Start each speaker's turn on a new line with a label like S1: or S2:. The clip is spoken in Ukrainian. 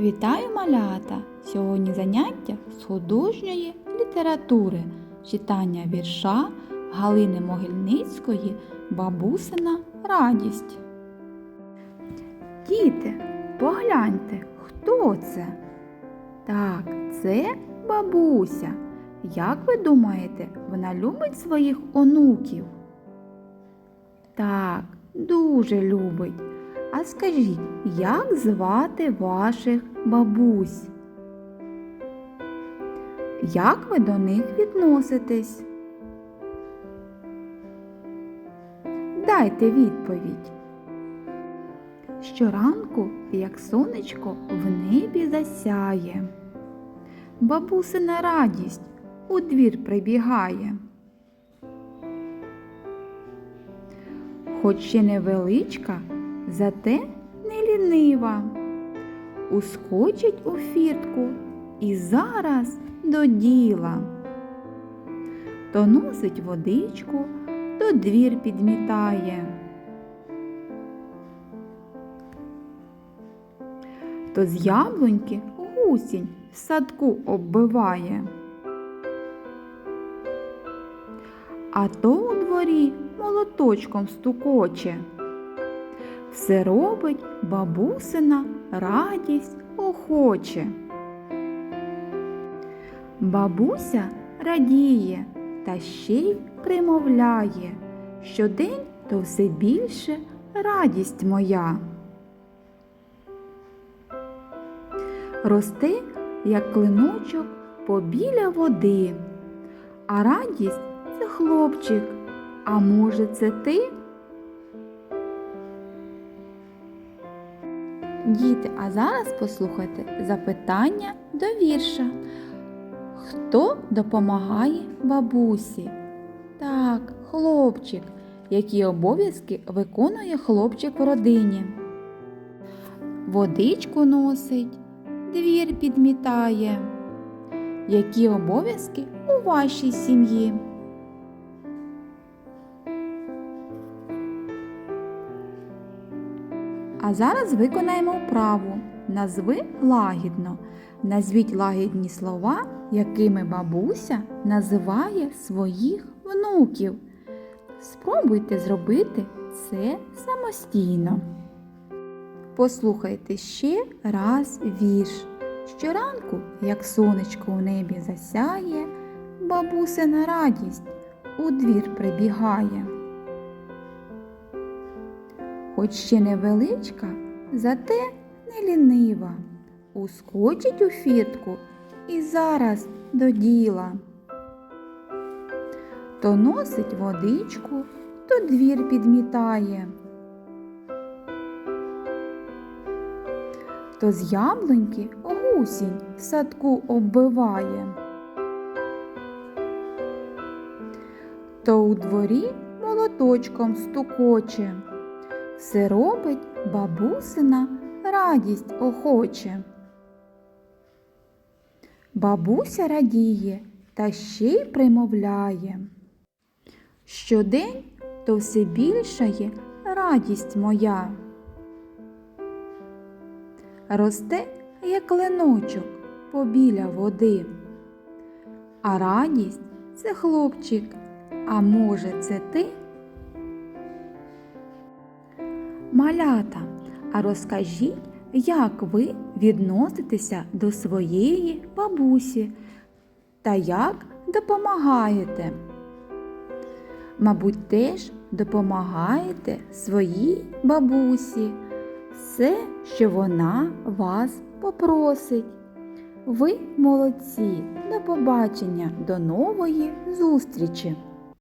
S1: Вітаю малята! Сьогодні заняття з художньої літератури, читання вірша Галини Могильницької Бабусина радість. Діти, погляньте, хто це? Так, це бабуся. Як ви думаєте, вона любить своїх онуків? Так, дуже любить. А скажіть, як звати ваших бабусь? Як ви до них відноситесь? Дайте відповідь. Щоранку, як сонечко в небі засяє, бабусина радість у двір прибігає. Хоч ще невеличка, зате не лінива. Ускочить у фіртку і зараз до діла. То носить водичку, то двір підмітає. То з яблуньки гусінь в садку оббиває. А то у дворі молоточком стукоче. Все робить бабусина радість охоче. Бабуся радіє та ще й примовляє, щодень то все більше радість моя. Росте, як клиночок побіля води, а радість це хлопчик, а може це ти? Діти, а зараз послухайте запитання до вірша. Хто допомагає бабусі? Так, хлопчик. Які обов'язки виконує хлопчик в родині? Водичку носить, двір підмітає. Які обов'язки у вашій сім'ї? А зараз виконаємо вправу. Назви лагідно. Назвіть лагідні слова, якими бабуся називає своїх внуків. Спробуйте зробити це самостійно. Послухайте ще раз вірш. Щоранку, як сонечко у небі засяє, бабусина радість у двір прибігає. Хоч ще невеличка, зате не лінива, ускочить у фіртку і зараз до діла. То носить водичку, то двір підмітає. То з яблуньки гусінь в садку оббиває. То у дворі молоточком стукоче. Все робить бабусина радість охоче. Бабуся радіє та ще й примовляє. Щодень то все більшає радість моя. Росте, як леночок побіля води. А радість це хлопчик, а може це ти? Малята, а розкажіть, як ви відноситеся до своєї бабусі та як допомагаєте? Мабуть, теж допомагаєте своїй бабусі все, що вона вас попросить. Ви молодці! До побачення, до нової зустрічі!